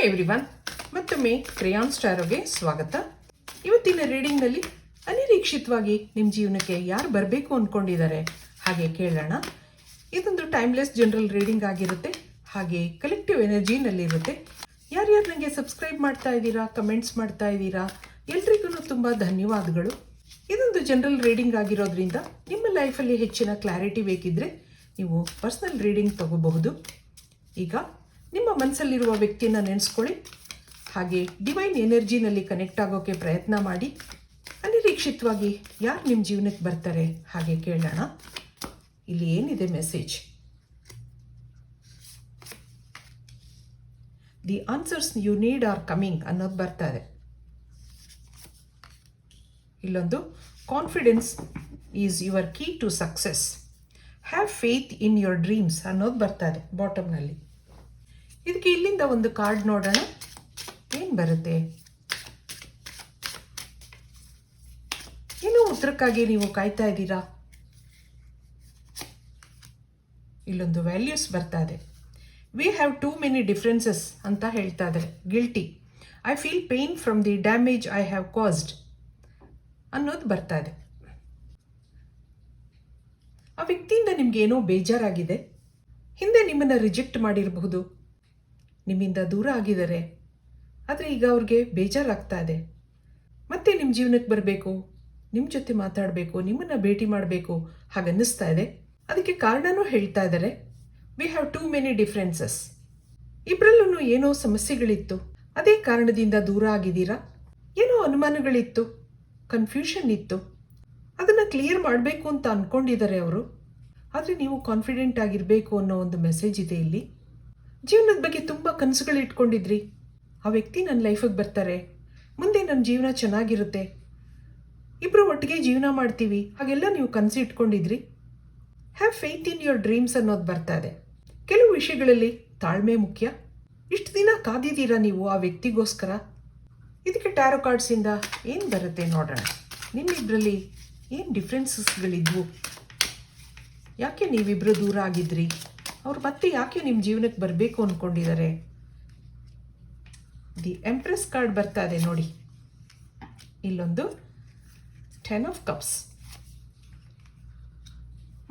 Hi everyone ಮತ್ತೊಮ್ಮೆ ಕ್ರೇಯಾನ್ ಸ್ಟಾರೋಗೆ ಸ್ವಾಗತ. ಇವತ್ತಿನ ರೀಡಿಂಗ್ನಲ್ಲಿ ಅನಿರೀಕ್ಷಿತವಾಗಿ ನಿಮ್ಮ ಜೀವನಕ್ಕೆ ಯಾರು ಬರಬೇಕು ಅಂದ್ಕೊಂಡಿದ್ದಾರೆ ಹಾಗೆ ಕೇಳೋಣ. ಇದೊಂದು ಟೈಮ್ಲೆಸ್ ಜನರಲ್ ರೀಡಿಂಗ್ ಆಗಿರುತ್ತೆ. ಹಾಗೆ ಕಲೆಕ್ಟಿವ್ ಎನರ್ಜಿನಲ್ಲಿರುತ್ತೆ ಯಾರ್ಯಾರು ನನಗೆ ಸಬ್ಸ್ಕ್ರೈಬ್ ಮಾಡ್ತಾ ಇದ್ದೀರಾ ಕಮೆಂಟ್ಸ್ ಮಾಡ್ತಾ ಇದ್ದೀರಾ, ಎಲ್ರಿಗೂ ತುಂಬ ಧನ್ಯವಾದಗಳು. ಇದೊಂದು ಜನರಲ್ ರೀಡಿಂಗ್ ಆಗಿರೋದ್ರಿಂದ ನಿಮ್ಮ ಲೈಫಲ್ಲಿ ಹೆಚ್ಚಿನ ಕ್ಲಾರಿಟಿ ಬೇಕಿದ್ರೆ ನೀವು ಪರ್ಸ್ನಲ್ ರೀಡಿಂಗ್ ತಗೋಬಹುದು. ಈಗ ನಿಮ್ಮ ಮನಸ್ಸಲ್ಲಿರುವ ವ್ಯಕ್ತಿನ ನೆನೆಸ್ಕೊಳ್ಳಿ. ಹಾಗೆ ಡಿವೈನ್ ಎನರ್ಜಿನಲ್ಲಿ ಕನೆಕ್ಟ್ ಆಗೋಕ್ಕೆ ಪ್ರಯತ್ನ ಮಾಡಿ. ಅನಿರೀಕ್ಷಿತವಾಗಿ ಯಾರು ನಿಮ್ಮ ಜೀವನಕ್ಕೆ ಬರ್ತಾರೆ ಹಾಗೆ ಕೇಳೋಣ. ಇಲ್ಲಿ ಏನಿದೆ message the answers you need are coming ಅನ್ನೋದು ಬರ್ತಾ ಇದೆ. ಇಲ್ಲೊಂದು confidence is your key to success have faith in your dreams ಅನ್ನೋದು ಬರ್ತಾ ಇದೆ ಬಾಟಮ್ನಲ್ಲಿ ಇದಕ್ಕೆ ಇಲ್ಲಿಂದ ಒಂದು ಕಾರ್ಡ್ ನೋಡೋಣ. ಏನು ಬರುತ್ತೆ? ಏನೋ ಉತ್ತರಕ್ಕಾಗಿ ನೀವು ಕಾಯ್ತಾ ಇದ್ದೀರಾ? ಇಲ್ಲೊಂದು ವ್ಯಾಲ್ಯೂಸ್ ಬರ್ತಾ ಇದೆ. We have too many differences ಅಂತ ಹೇಳ್ತಾ ಇದ್ದಾರೆ. Guilty I feel pain from the damage I have caused ಅನ್ನೋದು ಬರ್ತಾ ಇದೆ. ಆ ವ್ಯಕ್ತಿಯಿಂದ ನಿಮ್ಗೆ ಏನೋ ಬೇಜಾರಾಗಿದೆ. ಹಿಂದೆ ನಿಮ್ಮನ್ನು ರಿಜೆಕ್ಟ್ ಮಾಡಿರಬಹುದು. ನಿಮ್ಮಿಂದ ದೂರ ಆಗಿದ್ದಾರೆ. ಆದರೆ ಈಗ ಅವ್ರಿಗೆ ಬೇಜಾರಾಗ್ತಾ ಇದೆ. ಮತ್ತೆ ನಿಮ್ಮ ಜೀವನಕ್ಕೆ ಬರಬೇಕು ನಿಮ್ಮ ಜೊತೆ ಮಾತಾಡಬೇಕು, ನಿಮ್ಮನ್ನು ಭೇಟಿ ಮಾಡಬೇಕು ಹಾಗನ್ನಿಸ್ತಾ ಇದೆ. ಅದಕ್ಕೆ ಕಾರಣನೂ ಹೇಳ್ತಾ ಇದ್ದಾರೆ. We have too many differences ಇಬ್ಬರಲ್ಲೂ ಏನೋ ಸಮಸ್ಯೆಗಳಿತ್ತು. ಅದೇ ಕಾರಣದಿಂದ ದೂರ ಆಗಿದ್ದೀರಾ? ಏನೋ ಅನುಮಾನಗಳಿತ್ತು. ಕನ್ಫ್ಯೂಷನ್ ಇತ್ತು. ಅದನ್ನು ಕ್ಲಿಯರ್ ಮಾಡಬೇಕು ಅಂತ ಅಂದ್ಕೊಂಡಿದ್ದಾರೆ ಅವರು. ಆದರೆ ನೀವು ಕಾನ್ಫಿಡೆಂಟ್ ಆಗಿರಬೇಕು ಅನ್ನೋ ಒಂದು ಮೆಸೇಜ್ ಇದೆ ಇಲ್ಲಿ. ಜೀವನದ ಬಗ್ಗೆ ತುಂಬ ಕನಸುಗಳು ಇಟ್ಕೊಂಡಿದ್ರಿ. ಆ ವ್ಯಕ್ತಿ ನನ್ನ ಲೈಫಿಗೆ ಬರ್ತಾರೆ. ಮುಂದೆ ನನ್ನ ಜೀವನ ಚೆನ್ನಾಗಿರುತ್ತೆ. ಇಬ್ಬರು ಒಟ್ಟಿಗೆ ಜೀವನ ಮಾಡ್ತೀವಿ. ಹಾಗೆಲ್ಲ ನೀವು ಕನಸು ಇಟ್ಕೊಂಡಿದ್ರಿ. Have faith in your dreams ಅನ್ನೋದು ಬರ್ತಾ ಇದೆ. ಕೆಲವು ವಿಷಯಗಳಲ್ಲಿ ತಾಳ್ಮೆ ಮುಖ್ಯ. ಇಷ್ಟು ದಿನ ಕಾದಿದ್ದೀರಾ ನೀವು ಆ ವ್ಯಕ್ತಿಗೋಸ್ಕರ? ಇದಕ್ಕೆ ಟ್ಯಾರೋ ಕಾರ್ಡ್ಸಿಂದ ಏನು ಬರುತ್ತೆ ನೋಡೋಣ. ನಿಮ್ಮಿಬ್ಬರಲ್ಲಿ ಏನು ಡಿಫ್ರೆನ್ಸಸ್ಗಳಿದ್ವು ಯಾಕೆ ನೀವಿಬ್ಬರು ದೂರ ಆಗಿದ್ರಿ? ಅವ್ರು ಮತ್ತೆ ಯಾಕೆ ನಿಮ್ಮ ಜೀವನಕ್ಕೆ ಬರಬೇಕು ಅಂದ್ಕೊಂಡಿದ್ದಾರೆ ದಿ ಎಂಪ್ರೆಸ್ ಕಾರ್ಡ್ ಬರ್ತಾ ಇದೆ ನೋಡಿ. ಇಲ್ಲೊಂದು ಟೆನ್ ಆಫ್ ಕಪ್ಸ್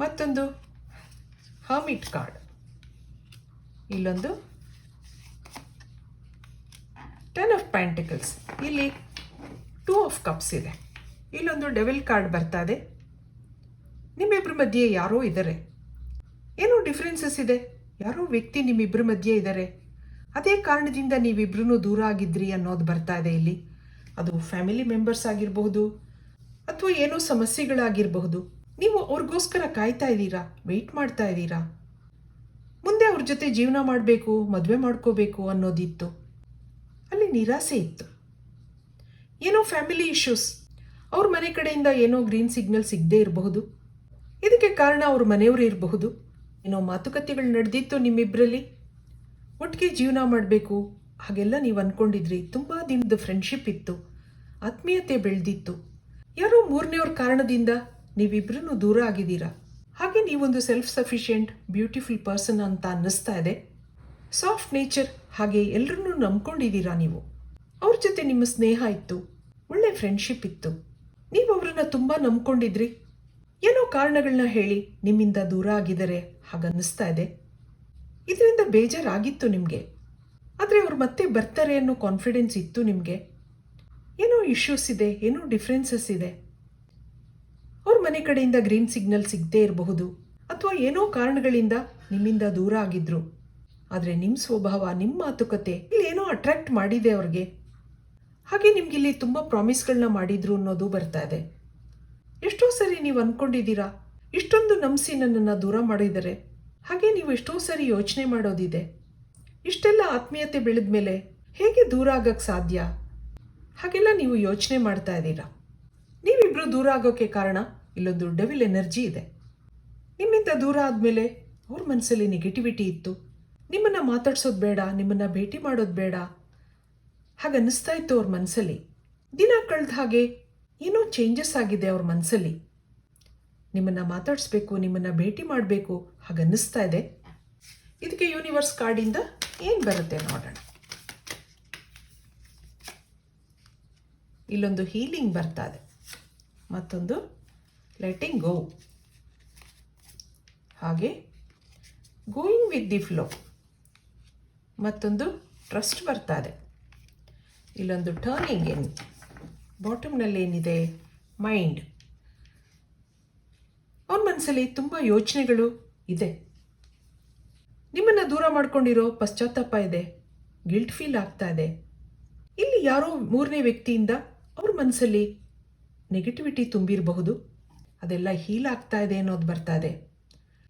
ಮತ್ತೊಂದು ಹರ್ಮಿಟ್ ಕಾರ್ಡ್ ಇಲ್ಲೊಂದು ಟೆನ್ ಆಫ್ ಪ್ಯಾಂಟಿಕಲ್ಸ್ ಇಲ್ಲಿ ಟೂ ಆಫ್ ಕಪ್ಸ್ ಇದೆ. ಇಲ್ಲೊಂದು ಡೆವಿಲ್ ಕಾರ್ಡ್ ಬರ್ತಾ ಇದೆ. ನಿಮ್ಮಿಬ್ಬರ ಮಧ್ಯೆ ಯಾರೋ ಇದ್ದಾರೆ ಏನೋ ಡಿಫ್ರೆನ್ಸಸ್ ಇದೆ. ಯಾರೋ ವ್ಯಕ್ತಿ ನಿಮ್ಮಿಬ್ಬರ ಮಧ್ಯೆ ಇದ್ದಾರೆ ಅದೇ ಕಾರಣದಿಂದ ನೀವಿಬ್ರು ದೂರ ಆಗಿದ್ರಿ ಅನ್ನೋದು ಬರ್ತಾ ಇದೆ ಇಲ್ಲಿ. ಅದು ಫ್ಯಾಮಿಲಿ ಮೆಂಬರ್ಸ್ ಆಗಿರಬಹುದು ಅಥವಾ ಏನೋ ಸಮಸ್ಯೆಗಳಾಗಿರಬಹುದು. ನೀವು ಅವ್ರಿಗೋಸ್ಕರ ಕಾಯ್ತಾ ಇದ್ದೀರಾ? ವೆಯ್ಟ್ ಮಾಡ್ತಾ ಇದ್ದೀರಾ? ಮುಂದೆ ಅವ್ರ ಜೊತೆ ಜೀವನ ಮಾಡಬೇಕು, ಮದುವೆ ಮಾಡ್ಕೋಬೇಕು ಅನ್ನೋದಿತ್ತು. ಅಲ್ಲಿ ನಿರಾಸೆ ಇತ್ತು. ಏನೋ ಫ್ಯಾಮಿಲಿ ಇಶ್ಯೂಸ್ ಅವ್ರ ಮನೆ ಕಡೆಯಿಂದ ಏನೋ ಗ್ರೀನ್ ಸಿಗ್ನಲ್ ಸಿಗದೇ ಇರಬಹುದು. ಇದಕ್ಕೆ ಕಾರಣ ಅವ್ರ ಮನೆಯವರು ಇರಬಹುದು. ಏನೋ ಮಾತುಕತೆಗಳು ನಡೆದಿತ್ತು ನಿಮ್ಮಿಬ್ಬರಲ್ಲಿ ಒಟ್ಟಿಗೆ ಜೀವನ ಮಾಡಬೇಕು. ಹಾಗೆಲ್ಲ ನೀವು ಅಂದ್ಕೊಂಡಿದ್ರಿ ತುಂಬ ದಿನದ ಫ್ರೆಂಡ್ಶಿಪ್ ಇತ್ತು. ಆತ್ಮೀಯತೆ ಬೆಳೆದಿತ್ತು. ಯಾರೋ ಮೂರನೆಯವ್ರ ಕಾರಣದಿಂದ ನೀವಿಬ್ಬರೂ ದೂರ ಆಗಿದ್ದೀರಾ? ಹಾಗೆ ನೀವೊಂದು ಸೆಲ್ಫ್ ಸಫಿಷಿಯೆಂಟ್ ಬ್ಯೂಟಿಫುಲ್ ಪರ್ಸನ್ ಅಂತ ಅನ್ನಿಸ್ತಾ ಇದೆ. ಸಾಫ್ಟ್ ನೇಚರ್ ಹಾಗೆ ಎಲ್ಲರನ್ನೂ ನಂಬ್ಕೊಂಡಿದ್ದೀರಾ ನೀವು? ಅವ್ರ ಜೊತೆ ನಿಮ್ಮ ಸ್ನೇಹ ಇತ್ತು. ಒಳ್ಳೆ ಫ್ರೆಂಡ್ಶಿಪ್ ಇತ್ತು. ನೀವು ಅವರನ್ನು ತುಂಬ ನಂಬ್ಕೊಂಡಿದ್ರಿ. ಏನೋ ಕಾರಣಗಳನ್ನ ಹೇಳಿ ನಿಮ್ಮಿಂದ ದೂರ ಆಗಿದ್ದಾರೆ. ಹಾಗನ್ನಿಸ್ತಾ ಇದೆ. ಇದರಿಂದ ಬೇಜಾರಾಗಿತ್ತು ನಿಮಗೆ? ಆದರೆ ಅವ್ರು ಮತ್ತೆ ಬರ್ತಾರೆ ಅನ್ನೋ ಕಾನ್ಫಿಡೆನ್ಸ್ ಇತ್ತು ನಿಮಗೆ? ಏನೋ ಇಶ್ಯೂಸ್ ಇದೆ, ಏನೋ ಡಿಫ್ರೆನ್ಸಸ್ ಇದೆ. ಅವ್ರ ಮನೆ ಕಡೆಯಿಂದ ಗ್ರೀನ್ ಸಿಗ್ನಲ್ ಸಿಗದೇ ಇರಬಹುದು. ಅಥವಾ ಏನೋ ಕಾರಣಗಳಿಂದ ನಿಮ್ಮಿಂದ ದೂರ ಆಗಿದ್ರು. ಆದರೆ ನಿಮ್ಮ ಸ್ವಭಾವ ನಿಮ್ಮ ಮಾತುಕತೆ ಇಲ್ಲಿ ಏನೋ ಅಟ್ರಾಕ್ಟ್ ಮಾಡಿದೆ ಅವ್ರಿಗೆ. ಹಾಗೆ ನಿಮ್ಗೆ ಇಲ್ಲಿ ತುಂಬ ಪ್ರಾಮಿಸ್ಗಳನ್ನ ಮಾಡಿದ್ರು ಅನ್ನೋದು ಬರ್ತಾ ಇದೆ. ಎಷ್ಟೋ ಸರಿ ನೀವು ಅಂದ್ಕೊಂಡಿದ್ದೀರಾ ಇಷ್ಟೊಂದು ನಂಬಿಸಿ ನನ್ನನ್ನು ದೂರ ಮಾಡಿದ್ದಾರೆ ಹಾಗೆ ನೀವು ಎಷ್ಟೋ ಸರಿ ಯೋಚನೆ ಮಾಡೋದಿದೆ. ಇಷ್ಟೆಲ್ಲ ಆತ್ಮೀಯತೆ ಬೆಳೆದ ಮೇಲೆ ಹೇಗೆ ದೂರ ಆಗಕ್ಕೆ ಸಾಧ್ಯ? ಹಾಗೆಲ್ಲ ನೀವು ಯೋಚನೆ ಮಾಡ್ತಾ ಇದ್ದೀರಾ. ನೀವಿಬ್ಬರು ದೂರ ಆಗೋಕ್ಕೆ ಕಾರಣ ಇಲ್ಲೊಂದು ಡೆವಿಲ್ ಎನರ್ಜಿ ಇದೆ. ನಿಮ್ಮಿಂದ ದೂರ ಆದಮೇಲೆ ಅವ್ರ ಮನಸ್ಸಲ್ಲಿ ನೆಗೆಟಿವಿಟಿ ಇತ್ತು. ನಿಮ್ಮನ್ನು ಮಾತಾಡ್ಸೋದು ಬೇಡ, ನಿಮ್ಮನ್ನು ಭೇಟಿ ಮಾಡೋದು ಬೇಡ. ಹಾಗನ್ನಿಸ್ತಾ ಇತ್ತು ಅವ್ರ ಮನಸ್ಸಲ್ಲಿ ದಿನ ಕಳೆದ ಹಾಗೆ ಏನೋ ಚೇಂಜಸ್ ಆಗಿದೆ ಅವ್ರ ಮನಸ್ಸಲ್ಲಿ ನಿಮ್ಮನ್ನು ಮಾತಾಡಿಸ್ಬೇಕು, ನಿಮ್ಮನ್ನು ಭೇಟಿ ಮಾಡಬೇಕು ಹಾಗನ್ನಿಸ್ತಾ ಇದೆ. ಇದಕ್ಕೆ ಯೂನಿವರ್ಸ್ ಕಾರ್ಡಿಂದ ಏನು ಬರುತ್ತೆ ನೋಡೋಣ. ಇಲ್ಲೊಂದು ಹೀಲಿಂಗ್ ಬರ್ತಾ ಇದೆ. ಮತ್ತೊಂದು ಲೆಟಿಂಗ್ ಗೋ ಹಾಗೆ ಗೋಯಿಂಗ್ ವಿತ್ ದಿ ಫ್ಲೋ ಮತ್ತೊಂದು ಟ್ರಸ್ಟ್ ಬರ್ತಾ ಇದೆ. ಇಲ್ಲೊಂದು ಟರ್ನಿಂಗ್ ಏನು ಬಾಟಮ್ನಲ್ಲಿ ಏನಿದೆ ಮೈಂಡ್ ಅವನ ಮನಸ್ಸಲ್ಲಿ ತುಂಬ ಯೋಚನೆಗಳು ಇದೆ. ನಿಮ್ಮನ್ನು ದೂರ ಮಾಡ್ಕೊಂಡಿರೋ ಪಶ್ಚಾತ್ತಾಪ ಇದೆ. ಗಿಲ್ಟ್ ಫೀಲ್ ಆಗ್ತಾ ಇದೆ. ಇಲ್ಲಿ ಯಾರೋ ಮೂರನೇ ವ್ಯಕ್ತಿಯಿಂದ ಅವ್ರ ಮನಸ್ಸಲ್ಲಿ ನೆಗೆಟಿವಿಟಿ ತುಂಬಿರಬಹುದು. ಅದೆಲ್ಲ ಹೀಲ್ ಆಗ್ತಾ ಇದೆ ಅನ್ನೋದು ಬರ್ತಾ ಇದೆ.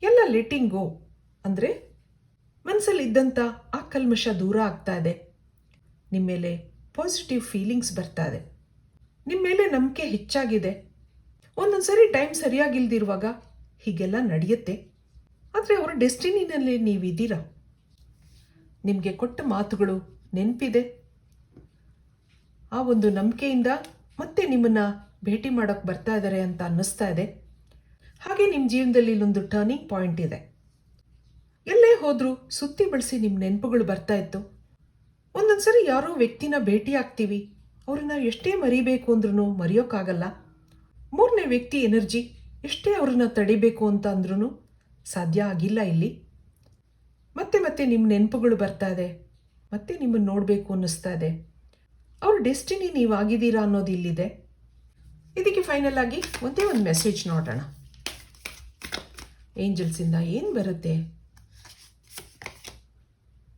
ಎಲ್ಲ ಲೆಟಿಂಗ್ ಅಂದರೆ ಮನಸ್ಸಲ್ಲಿ ಇದ್ದಂಥ ಆ ಕಲ್ಮಶ ದೂರ ಆಗ್ತಾ ಇದೆ. ನಿಮ್ಮ ಮೇಲೆ ಪಾಸಿಟಿವ್ ಫೀಲಿಂಗ್ಸ್ ಬರ್ತಾ ಇದೆ. ನಿಮ್ಮ ಮೇಲೆ ನಂಬಿಕೆ ಹೆಚ್ಚಾಗಿದೆ. ಒಂದೊಂದು ಸರಿ ಟೈಮ್ ಸರಿಯಾಗಿಲ್ದಿರುವಾಗ ಹೀಗೆಲ್ಲ ನಡೆಯುತ್ತೆ. ಆದರೆ ಅವರ ಡೆಸ್ಟಿನಿನಲ್ಲಿ ನೀವಿದ್ದೀರಾ? ನಿಮಗೆ ಕೊಟ್ಟ ಮಾತುಗಳು ನೆನಪಿದೆ. ಆ ಒಂದು ನಂಬಿಕೆಯಿಂದ ಮತ್ತೆ ನಿಮ್ಮನ್ನು ಭೇಟಿ ಮಾಡೋಕ್ಕೆ ಬರ್ತಾ ಇದ್ದಾರೆ ಅಂತ ಅನ್ನಿಸ್ತಾ ಇದೆ. ಹಾಗೆ ನಿಮ್ಮ ಜೀವನದಲ್ಲಿ ಇಲ್ಲೊಂದು ಟರ್ನಿಂಗ್ ಪಾಯಿಂಟ್ ಇದೆ. ಎಲ್ಲೇ ಹೋದರೂ ಸುತ್ತಿ ಬಳಸಿ ನಿಮ್ಮ ನೆನಪುಗಳು ಬರ್ತಾ ಇತ್ತು. ಒಂದೊಂದು ಸರಿ ಯಾರೋ ವ್ಯಕ್ತಿನ ಭೇಟಿ ಆಗ್ತೀವಿ. ಅವ್ರನ್ನ ಎಷ್ಟೇ ಮರಿಬೇಕು ಅಂದ್ರೂ ಮರೆಯೋಕ್ಕಾಗಲ್ಲ ಮೂರನೇ ವ್ಯಕ್ತಿ ಎನರ್ಜಿ ಎಷ್ಟೇ ಅವ್ರನ್ನ ತಡಿಬೇಕು ಅಂತ ಅಂದ್ರೂ ಸಾಧ್ಯ ಆಗಿಲ್ಲ ಇಲ್ಲಿ. ಮತ್ತೆ ಮತ್ತೆ ನಿಮ್ಮ ನೆನಪುಗಳು ಬರ್ತಾ ಇದೆ. ಮತ್ತೆ ನಿಮ್ಮನ್ನು ನೋಡಬೇಕು ಅನ್ನಿಸ್ತಾ ಇದೆ. ಅವ್ರ ಡೆಸ್ಟಿನಿ ನೀವು ಆಗಿದ್ದೀರಾ ಅನ್ನೋದು ಇಲ್ಲಿದೆ. ಇದಕ್ಕೆ ಫೈನಲ್ ಆಗಿ ಒಂದೇ ಒಂದು ಮೆಸೇಜ್ ನೋಡೋಣ. ಏಂಜಲ್ಸಿಂದ ಏನು ಬರುತ್ತೆ?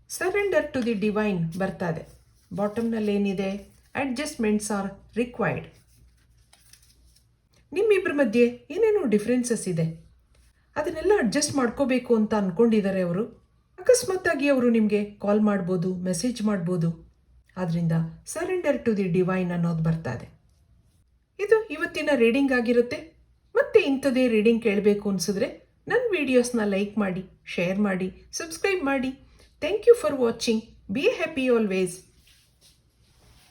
ಸರೆಂಡರ್ ಟು ದಿ ಡಿವೈನ್ ಬರ್ತಾ ಇದೆ. ಬಾಟಮ್ನಲ್ಲಿ ಏನಿದೆ ಅಡ್ಜಸ್ಟ್ಮೆಂಟ್ಸ್ ಆರ್ ರಿಕ್ವೈರ್ಡ್ ನಿಮ್ಮಿಬ್ಬರ ಮಧ್ಯೆ ಏನೇನೋ ಡಿಫ್ರೆನ್ಸಸ್ ಇದೆ. ಅದನ್ನೆಲ್ಲ ಅಡ್ಜಸ್ಟ್ ಮಾಡ್ಕೋಬೇಕು ಅಂತ ಅಂದ್ಕೊಂಡಿದ್ದಾರೆ ಅವರು. ಅಕಸ್ಮಾತ್ತಾಗಿ ಅವರು ನಿಮಗೆ ಕಾಲ್ ಮಾಡ್ಬೋದು ಮೆಸೇಜ್ ಮಾಡ್ಬೋದು. ಆದ್ದರಿಂದ ಸರೆಂಡರ್ ಟು ದಿ ಡಿವೈನ್ ಅನ್ನೋದು ಬರ್ತಾ ಇದೆ. ಇದು ಇವತ್ತಿನ ರೀಡಿಂಗ್ ಆಗಿರುತ್ತೆ. ಮತ್ತೆ ಇಂಥದೇ ರೀಡಿಂಗ್ ಕೇಳಬೇಕು ಅನಿಸಿದ್ರೆ ನನ್ನ ವೀಡಿಯೋಸ್ನ ಲೈಕ್ ಮಾಡಿ ಶೇರ್ ಮಾಡಿ ಸಬ್ಸ್ಕ್ರೈಬ್ ಮಾಡಿ. Thank you for watching be happy always